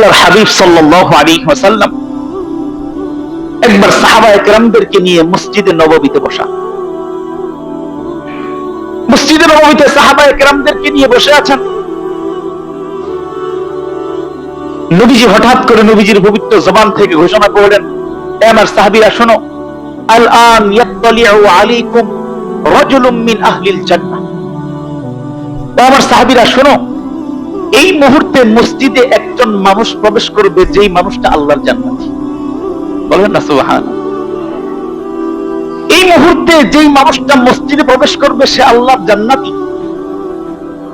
আল্লাহর হাবিব ওয়াসাল্লাম একবার সাহাবা একরামদেরকে নিয়ে মসজিদে নববীতে বসা। মসজিদে নববীতে সাহাবা একরামদেরকে নিয়ে বসে আছেন। নবীজি হঠাৎ করে নবীজির পবিত্র জবান থেকে ঘোষণা করলেন আমার সাহাবিরা, শোনো আল আন ইয়াত্তালিউ আলাইকুম রাজুলুম মিন আহলিল জান্নাহ। আমার সাহাবীরা, শোনো এই মুহূর্তে মসজিদে একজন মানুষ প্রবেশ করবে, যেই মানুষটা আল্লাহর জান্নাতি। বলেন না সুবহান এই মুহূর্তে যেই মানুষটা মসজিদে প্রবেশ করবে, সে আল্লাহর জান্নাতি।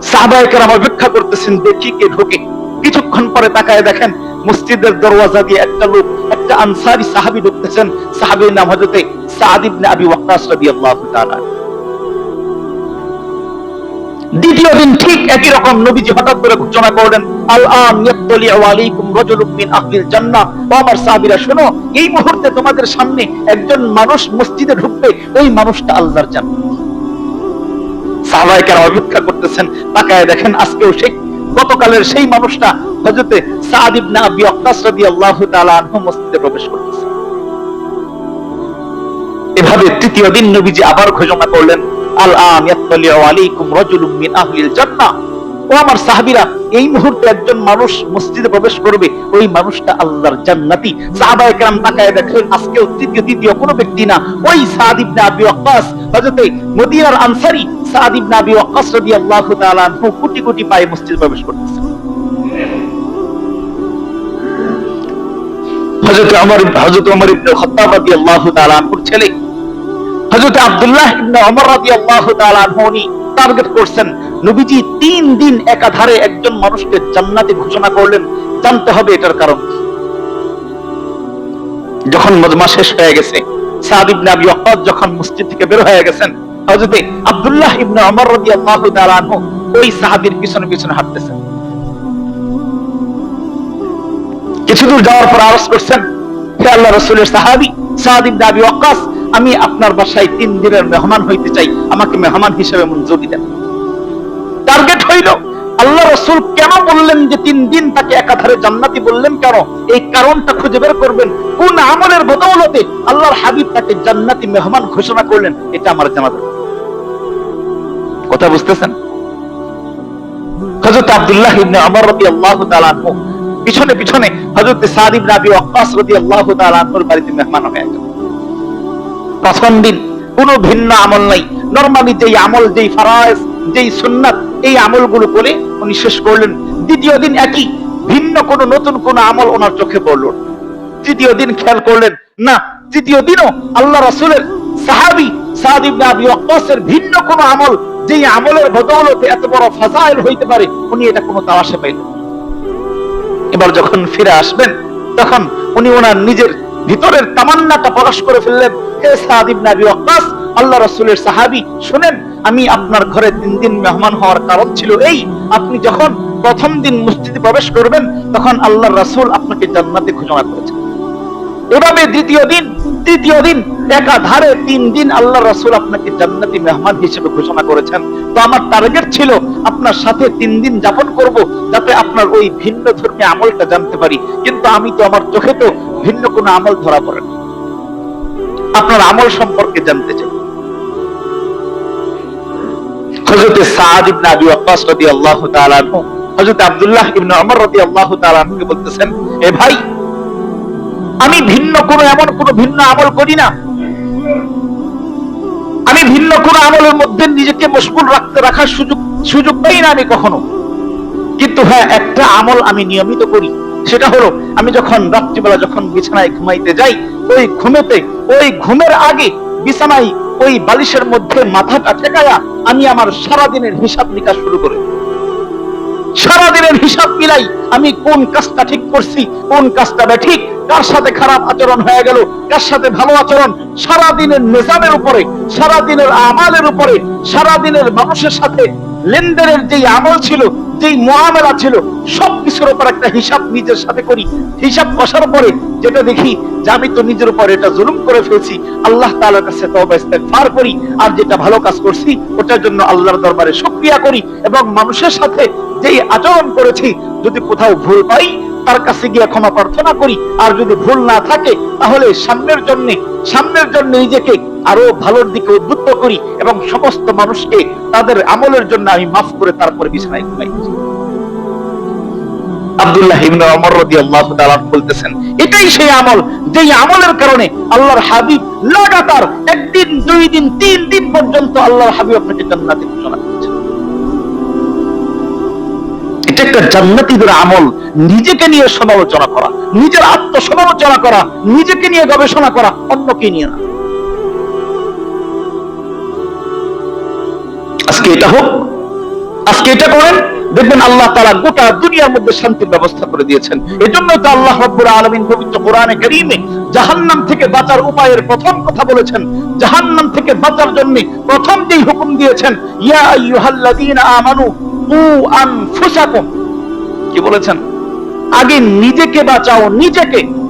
সাহাবায়ে কেরাম অপেক্ষা করতেছেন, দেখি কে ঢোকে। কিছুক্ষণ পরে তাকায় দেখেন, মসজিদের দরওয়াজা দিয়ে একটা লোক, একটা আনসারি সাহাবি ঢুকতেছেন। সাহাবীর নাম হযরতে সাদ ইবনে আবি ওয়াক্কাস রাদিয়াল্লাহু তাআলা। দ্বিতীয় দিন ঠিক একই রকম নবীজি হঠাৎ করে ঘোষণা করলেন আল ইয়াত্তালি আলাইকুম আহলিল জান্নাহ। সাহাবীরা, শোনো, এই মুহূর্তে তোমাদের সামনে একজন মানুষ মসজিদে ঢুকবে, ওই মানুষটা আল্লাহর জান্নাত। সাহাবায়ে কেরাম অপেক্ষা করতেছেন, তাকায় দেখেন আজকেও সেই, গতকালের সেই মানুষটা হযরতে সাদ ইবনে আবি রাদিয়াল্লাহু তাআলা আনহু মসজিদে প্রবেশ করতেছে। এভাবে তৃতীয় দিন নবীজি আবার ঘোষণা করলেন আল আন আমার সাহাবীরা, এই মুহূর্তে একজন মানুষ মসজিদে প্রবেশ করবে, ওই মানুষটা আল্লাহর জান্নাতি। সাহাবায়ে কেরাম তাকায় আজকেও তৃতীয় তৃতীয় কোনো ব্যক্তি না। ওই আবি কোটি কোটি পায়ে মসজিদে প্রবেশ করতেছে। হযরত ওমর ইবনে খাত্তাব রাদিয়াল্লাহু তাআলা আনহুর ছেলে হযরত আব্দুল্লাহ ইবনে ওমর রাদিয়াল্লাহু তাআলা টার্গেট করছেন, নবীজি তিন দিন একাধারে একজন মানুষকে জান্নাতে ঘোষণা করলেন, জানতে হবে এটার কারণ। যখন মজমা শেষ হয়ে গেছে, সাদ ইবনে আবি যখন মসজিদ থেকে বের হয়ে গেছেন, হযরত আব্দুল্লাহ ইবনে ওমর রাদিয়াল্লাহু তাআলা আনহু ওই সাহাবীর পিছনে পিছনে হাঁটতেছেন। কিছু দূর যাওয়ার পর আরজ করছেন, হে আল্লাহ রসুলের সাহাবি, সাদ ইবনে আবি ওয়াক্কাস আমি আপনার বাসায় তিন দিনের মেহমান হইতে চাই। আমাকে মেহমান হিসেবে মঞ্জুরি দেন টার্গেট হইল, আল্লাহ রসুল কেন বললেন যে তিন দিন তাকে একাধারে জান্নাতি বললেন কেন? এই কারণটা খুঁজে বের করবেন। কোন আমলের বদৌলতে আল্লাহর হাবিব তাকে জান্নাতি মেহমান ঘোষণা করলেন, এটা আমার জানা। কথা বুঝতেছেন? হযরত আব্দুল্লাহ ইবনে ওমর রাদিয়াল্লাহু তাআলা পিছনে পিছনে হযরত সাদ ইবনে আবি ওয়াক্কাস রাদিয়াল্লাহু তাআলা বাড়িতে মেহমান হয়ে গেল। প্রথম দিন কোনো ভিন্ন আমল নাই। নরমালি যেই আমল, যেই ফারায়েজ, যেই সুন্নাত, এই আমলগুলো করে উনি শেষ করলেন। দ্বিতীয় দিন একই, ভিন্ন কোন নতুন কোন আমল ওনার চোখে পড়ল। তৃতীয় দিন খেয়াল করলেন, না, তৃতীয় দিনও আল্লাহ রাসূলের সাহাবী আবি ভিন্ন কোন আমল, যেই আমলের বদৌলতে এত বড় ফাজাইল হইতে পারে, উনি এটা কোনো তামাশা পাইলেন এবার যখন ফিরে আসবেন, তখন উনি ওনার নিজের ভিতরের তামান্নাটা প্রকাশ করে ফেললেন। হে ইবনে আবি আল্লাহ রাসূলের সাহাবী, শুনেন, আমি আপনার ঘরে তিন দিন মেহমান হওয়ার কারণ ছিল এই, আপনি যখন প্রথম দিন মসজিদে প্রবেশ করবেন, তখন আল্লাহ রাসূল আপনাকে জান্নাতে ঘোষণা করেছেন। এভাবে দ্বিতীয় দিন, তৃতীয় দিন, একাধারে তিন দিন আল্লাহ রাসূল আপনাকে জান্নাতি মেহমান হিসেবে ঘোষণা করেছেন। তো আমার টার্গেট ছিল আপনার সাথে তিন দিন যাপন করব যাতে আপনার ওই ভিন্ন ধর্মী আমলটা জানতে পারি কিন্তু আমি তো আমার চোখে তো ভিন্ন কোনো আমল ধরা পড়ে না। আপনার আমল সম্পর্কে জানতে চাই সাদ ইবনে আবি রাদিয়াল্লাহু তাআলা আনহু আব্দুল্লাহ ইবনে ওমর রাদিয়াল্লাহু তাআলা বলতেছেন, এ ভাই, আমি ভিন্ন কোন, এমন কোন ভিন্ন আমল করি না আমি ভিন্ন কোন আমলের মধ্যে নিজেকে মশগুল রাখতে রাখার সুযোগ সুযোগ পাই না আমি কখনো। কিন্তু হ্যাঁ একটা আমল আমি নিয়মিত করি। সেটা হলো, আমি যখন রাত্রিবেলা যখন বিছানায় ঘুমাইতে যাই, ওই ঘুমেতে, ওই ঘুমের আগে বিছানায় ওই বালিশের মধ্যে মাথাটা ঠেকায়া আমি আমার সারা দিনের হিসাব নিকাশ শুরু করি। সারাদিনের হিসাব মিলাই আমি কোন কাজটা ঠিক করছি, কোন কাজটা ঠিক কার সাথে খারাপ আচরণ হয়ে গেল? কার সাথে ভালো আচরণ? সারা দিনের নিজামের উপরে সারা দিনের আমালের উপরে সারা দিনের মানুষের সাথে লেনদেনের যেই আমল ছিল, যেই মোয়ামেলা ছিল, সবকিছুর উপর একটা হিসাব নিজের সাথে করি। হিসাব কষার পরে যেটা দেখি যে আমি তো নিজের উপর এটা জুলুম করে ফেলছি, আল্লাহ তাআলার কাছে তওবা ইস্তেগফার করি আর যেটা ভালো কাজ করছি, ওটার জন্য আল্লাহর দরবারে শুকরিয়া করি এবং মানুষের সাথে যেই আচরণ করেছি, যদি কোথাও ভুল পাই তার কাছে গিয়ে ক্ষমা প্রার্থনা করি। আর যদি ভুল না থাকে, তাহলে সামনের জন্য সামনের জন্য নিজেকে আরও ভালোর দিকে উদ্বুদ্ধ করি এবং সমস্ত মানুষকে তাদের আমলের জন্য আমি মাফ করে তারপরে বিছানায় ঘুমাই আব্দুল্লাহ ইবনে ওমর রাদিয়াল্লাহু তাআলা বলতেছেন, এটাই সেই আমল, যেই আমলের কারণে আল্লাহর হাবিব লাগাতার একদিন, দুই দিন, তিন দিন পর্যন্ত আল্লাহর হাবিব আপনাকে জান্নাতে ঘোষণা এটা একটা জান্নাতীদের আমল নিজেকে নিয়ে সমালোচনা করা, নিজের আত্মসমালোচনা করা, নিজেকে নিয়ে গবেষণা করা, অন্যকে নিয়ে না। আজকে এটা হোক, আজকে এটা করেন, দেখবেন আল্লাহ তারা গোটা দুনিয়ার মধ্যে শান্তির ব্যবস্থা করে দিয়েছেন। এজন্য তো আল্লাহ রব্বুল আলমিন পবিত্র কোরআনে করিমে জাহান্নাম থেকে বাঁচার উপায়ের প্রথম কথা বলেছেন। জাহান্নাম থেকে বাঁচার জন্য প্রথম যেই হুকুম দিয়েছেন, ইয়া আমানু কু বলেছেন? আগে নিজেকে বাঁচাও, নিজেকে।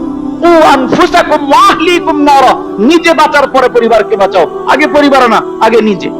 নিজে বাঁচার পরে পরিবারকে বাঁচাও। আগে পরিবার না, আগে নিজে।